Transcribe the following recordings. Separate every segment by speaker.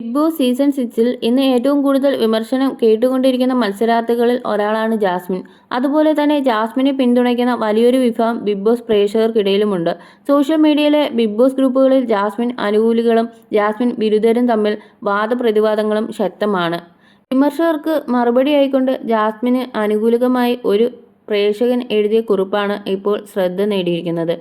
Speaker 1: Big boss season സിക്സിൽ ഇന്ന് ഏറ്റവും കൂടുതൽ വിമർശനം കേട്ടുകൊണ്ടിരിക്കുന്ന മത്സരാർത്ഥികളിൽ ഒരാളാണ് ജാസ്മിൻ. അതുപോലെ തന്നെ ജാസ്മിനെ പിന്തുണയ്ക്കുന്ന വലിയൊരു വിഭാഗം ബിഗ് ബോസ് പ്രേക്ഷകർക്കിടയിലുമുണ്ട്. സോഷ്യൽ മീഡിയയിലെ ബിഗ് ബോസ് ഗ്രൂപ്പുകളിൽ ജാസ്മിൻ അനുകൂലികളും ജാസ്മിൻ വിരുദ്ധരും തമ്മിൽ വാദപ്രതിവാദങ്ങളും ശക്തമാണ്. വിമർശകർക്ക് മറുപടി ആയിക്കൊണ്ട് ജാസ്മിന് അനുകൂലമായി ഒരു പ്രേക്ഷകൻ എഴുതിയ കുറിപ്പാണ് ഇപ്പോൾ ശ്രദ്ധ നേടിയിരിക്കുന്നത്.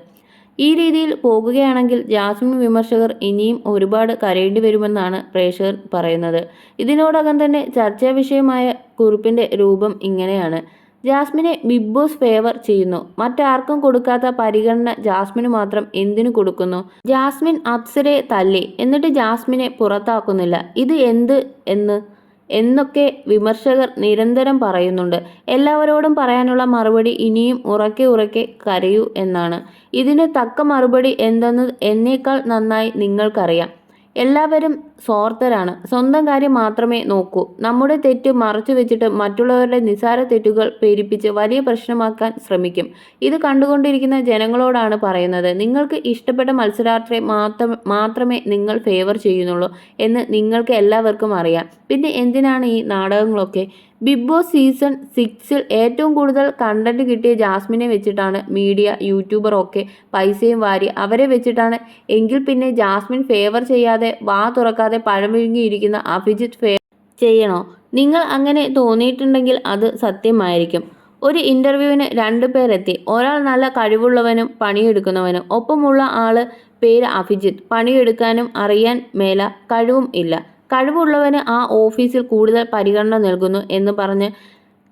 Speaker 1: ഈ രീതിയിൽ പോകുകയാണെങ്കിൽ ജാസ്മിൻ വിമർശകർ ഇനിയും ഒരുപാട് കരയേണ്ടി വരുമെന്നാണ് പ്രേക്ഷകർ പറയുന്നത്. ഇതിനോടകം തന്നെ ചർച്ചാ വിഷയമായ കുറിപ്പിന്റെ രൂപം ഇങ്ങനെയാണ്. ജാസ്മിനെ ബിഗ് ബോസ് ഫേവർ ചെയ്യുന്നു. മറ്റാർക്കും കൊടുക്കാത്ത പരിഗണന ജാസ്മിന് മാത്രം എന്തിനു കൊടുക്കുന്നു? ജാസ്മിൻ അപ്സരെ തല്ലി. എന്നിട്ട് ജാസ്മിനെ പുറത്താക്കുന്നില്ല. ഇത് എന്ത് എന്ന്? എന്നൊക്കെ വിമർശകർ നിരന്തരം പറയുന്നുണ്ട്. എല്ലാവരോടും പറയാനുള്ള മറുപടി ഇനിയും ഉറക്കെ ഉറക്കെ കരയൂ എന്നാണ്. ഇതിന് തക്ക മറുപടി എന്തെന്ന് എന്നേക്കാൾ നന്നായി നിങ്ങൾക്കറിയാം. എല്ലാവരും സ്വാർത്ഥരാണ്. സ്വന്തം കാര്യം മാത്രമേ നോക്കൂ. നമ്മുടെ തെറ്റ് മറച്ചു വെച്ചിട്ട് മറ്റുള്ളവരുടെ നിസാര തെറ്റുകൾ പേരിപ്പിച്ച് വലിയ പ്രശ്നമാക്കാൻ ശ്രമിക്കും. ഇത് കണ്ടുകൊണ്ടിരിക്കുന്ന ജനങ്ങളോടാണ് പറയുന്നത്. നിങ്ങൾക്ക് ഇഷ്ടപ്പെട്ട മത്സരാർത്ഥിയെ മാത്രം മാത്രമേ നിങ്ങൾ ഫേവർ ചെയ്യുന്നുള്ളൂ എന്ന് നിങ്ങൾക്ക് എല്ലാവർക്കും അറിയാം. പിന്നെ എന്തിനാണ് ഈ നാടകങ്ങളൊക്കെ? ബിഗ് ബോസ് സീസൺ സിക്സിൽ ഏറ്റവും കൂടുതൽ കണ്ടന്റ് കിട്ടിയ ജാസ്മിനെ വെച്ചിട്ടാണ് മീഡിയ യൂട്യൂബർ ഒക്കെ പൈസയും വാരി അവരെ വെച്ചിട്ടാണ്. എങ്കിൽ പിന്നെ ജാസ്മിൻ ഫേവർ ചെയ്യാതെ വാ തുറക്കാതെ പഴമിഴുങ്ങിയിരിക്കുന്ന അഭിജിത്ത് ഫെയർ ചെയ്യണോ? നിങ്ങൾ അങ്ങനെ തോന്നിയിട്ടുണ്ടെങ്കിൽ അത് സത്യമായിരിക്കും. ഒരു ഇന്റർവ്യൂവിന് രണ്ട് പേരെത്തി. ഒരാൾ നല്ല കഴിവുള്ളവനും പണിയെടുക്കുന്നവനും. ഒപ്പമുള്ള ആൾ പേര് അഭിജിത്ത്. പണിയെടുക്കാനും അറിയാൻ മേല കഴിവും ഇല്ല. കഴിവുള്ളവന് ആ ഓഫീസിൽ കൂടുതൽ പരിഗണന നൽകുന്നു എന്ന് പറഞ്ഞ്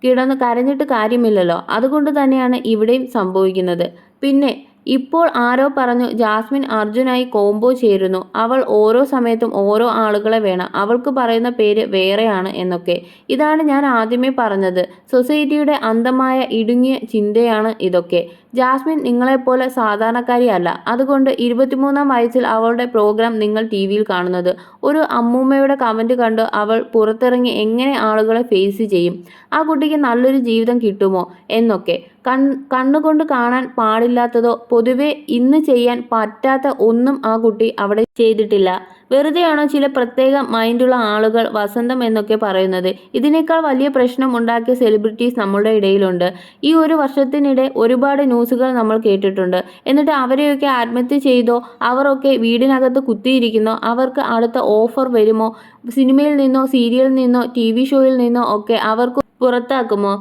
Speaker 1: കിടന്ന് കരഞ്ഞിട്ട് കാര്യമില്ലല്ലോ. അതുകൊണ്ട് തന്നെയാണ് ഇവിടെയും സംഭവിക്കുന്നത്. പിന്നെ ഇപ്പോൾ ആരോ പറഞ്ഞു ജാസ്മിൻ അർജുനായി കോംബോ ചേരുന്നു. അവൾ ഓരോ സമയത്തും ഓരോ ആളുകളെ വേണം. അവൾക്ക് പറയുന്ന പേര് വേറെയാണ് എന്നൊക്കെ. ഇതാണ് ഞാൻ ആദ്യമേ പറഞ്ഞത്. സൊസൈറ്റിയുടെ അന്തമായ ഇടുങ്ങിയ ചിന്തയാണ് ഇതൊക്കെ. ജാസ്മിൻ നിങ്ങളെപ്പോലെ സാധാരണക്കാരിയല്ല. അതുകൊണ്ട് ഇരുപത്തിമൂന്നാം വയസ്സിൽ അവളുടെ പ്രോഗ്രാം നിങ്ങൾ ടി വിയിൽ കാണുന്നത്. ഒരു അമ്മൂമ്മയുടെ കമന്റ് കണ്ട് അവൾ പുറത്തിറങ്ങി എങ്ങനെ ആളുകളെ ഫേസ് ചെയ്യും? ആ കുട്ടിക്ക് നല്ലൊരു ജീവിതം കിട്ടുമോ? എന്നൊക്കെ. കണ്ണുകൊണ്ട് കാണാൻ പാടില്ലാത്തതോ പൊതുവെ ഇന്ന് ചെയ്യാൻ പറ്റാത്ത ഒന്നും ആ കുട്ടി അവിടെ ചെയ്തിട്ടില്ല. വെറുതെയാണോ ചില പ്രത്യേക മൈൻഡുള്ള ആളുകൾ വസന്തം എന്നൊക്കെ പറയുന്നത്? ഇതിനേക്കാൾ വലിയ പ്രശ്നം ഉണ്ടാക്കിയ സെലിബ്രിറ്റീസ് നമ്മളുടെ ഇടയിലുണ്ട്. ഈ ഒരു വർഷത്തിനിടെ ഒരുപാട് ന്യൂസുകൾ നമ്മൾ കേട്ടിട്ടുണ്ട്. എന്നിട്ട് അവരെയൊക്കെ ആത്മഹത്യ ചെയ്തോ അവരൊക്കെ വീടിനകത്ത് കുത്തിയിരിക്കുന്നോ അവർക്ക് അടുത്ത ഓഫർ വരുമോ സിനിമയിൽ നിന്നോ സീരിയലിൽ നിന്നോ ടി ഷോയിൽ നിന്നോ ഒക്കെ അവർക്ക് പുറത്താക്കുമോ?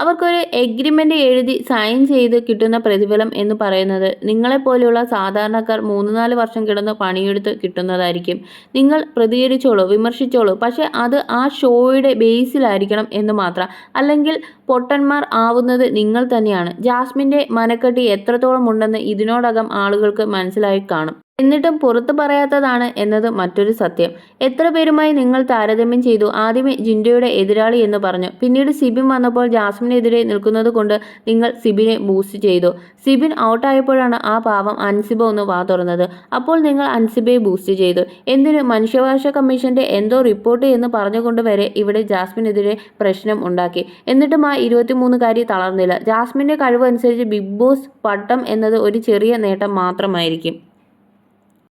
Speaker 1: അവർക്കൊരു എഗ്രിമെന്റ് എഴുതി സൈൻ ചെയ്ത് കിട്ടുന്ന പ്രതിഫലം എന്ന് പറയുന്നത് നിങ്ങളെപ്പോലെയുള്ള സാധാരണക്കാർ മൂന്ന് നാല് വർഷം കിടന്ന് പണിയെടുത്ത് കിട്ടുന്നതായിരിക്കും. നിങ്ങൾ പ്രതികരിച്ചോളൂ വിമർശിച്ചോളൂ. പക്ഷേ അത് ആ ഷോയുടെ ബേസിലായിരിക്കണം എന്ന് മാത്രം. അല്ലെങ്കിൽ പൊട്ടന്മാർ ആവുന്നത് നിങ്ങൾ തന്നെയാണ്. ജാസ്മിന്റെ മനക്കെട്ടി എത്രത്തോളം ഉണ്ടെന്ന് ഇതിനോടകം ആളുകൾക്ക് മനസ്സിലായി കാണും. എന്നിട്ടും പുറത്തു പറയാത്തതാണ് എന്നത് മറ്റൊരു സത്യം. എത്ര പേരുമായി നിങ്ങൾ താരതമ്യം ചെയ്തു? ആദ്യമേ ജിൻഡോയുടെ എതിരാളി എന്ന് പറഞ്ഞു. പിന്നീട് സിബിൻ വന്നപ്പോൾ ജാസ്മിനെതിരെ നിൽക്കുന്നത് കൊണ്ട് നിങ്ങൾ സിബിനെ ബൂസ്റ്റ് ചെയ്തു. സിബിൻ ഔട്ടായപ്പോഴാണ് ആ പാവം അൻസിബ ഒന്ന് വാ തുറന്നത്. അപ്പോൾ നിങ്ങൾ അൻസിബയെ ബൂസ്റ്റ് ചെയ്തു. എന്തിന്? മനുഷ്യവകാശ കമ്മീഷന്റെ എന്തോ റിപ്പോർട്ട് എന്ന് പറഞ്ഞുകൊണ്ട് വരെ ഇവിടെ ജാസ്മിനെതിരെ പ്രശ്നം ഉണ്ടാക്കി. എന്നിട്ടും ആ ഇരുപത്തിമൂന്നുകാരി തളർന്നില്ല. ജാസ്മിന്റെ കഴിവനുസരിച്ച് ബിഗ് ബോസ് പട്ടം എന്നത് ഒരു ചെറിയ നേട്ടം മാത്രമായിരിക്കും.